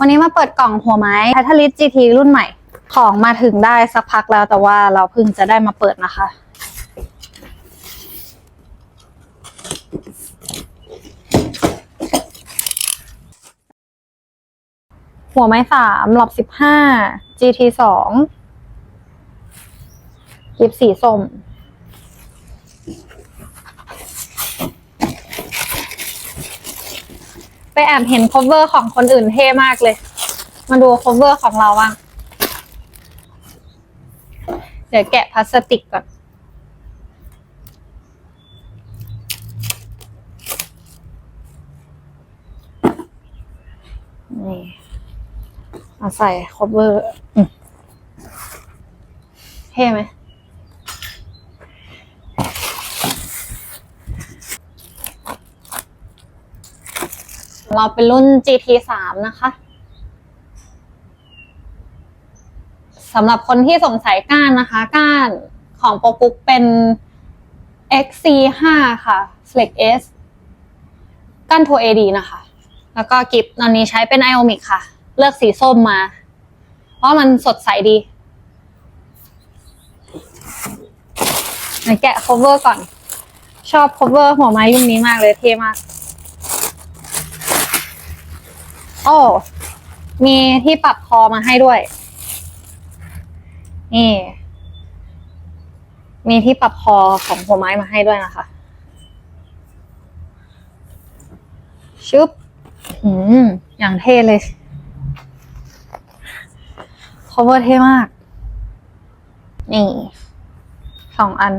วันนี้มาเปิดกล่องหัวไม้ p a t a l i s GT รุ่นใหม่ ของมาถึงได้สักพักแล้วแต่ว่าเราเพิ่งจะได้มาเปิดนะคะ หัวไม้สามหลอบสิบห้า GT สองกิฟสีส้ม ไปแอบเห็น cover ของคนอื่นเท่มากเลย มาดู cover ของเราบ้าง เดี๋ยวแกะพลาสติกก่อน นี่เอาใส่ cover อืมเท่ไหม เราเป็นรุ่น GT 3 นะคะสำหรับคนที่สงสัยก้านนะคะ ก้านของโปรกุกเป็น XC5 ค่ะ Select S ก้านโท AD นะคะ แล้วก็กิฟตอนนี้ใช้เป็น Iomic ค่ะ เลือกสีส้มมา เพราะมันสดใสดีไหนแกะ cover ก่อน ชอบ cover หัวไม้รุ่นนี้มากเลยเท่มาก โอ้ มีที่ปรับคอมาให้ด้วย นี่ มีที่ปรับคอของหัวไม้มาให้ด้วยนะคะ ชึบหืม อย่างเท่เลย cover เท่มาก นี่สองอัน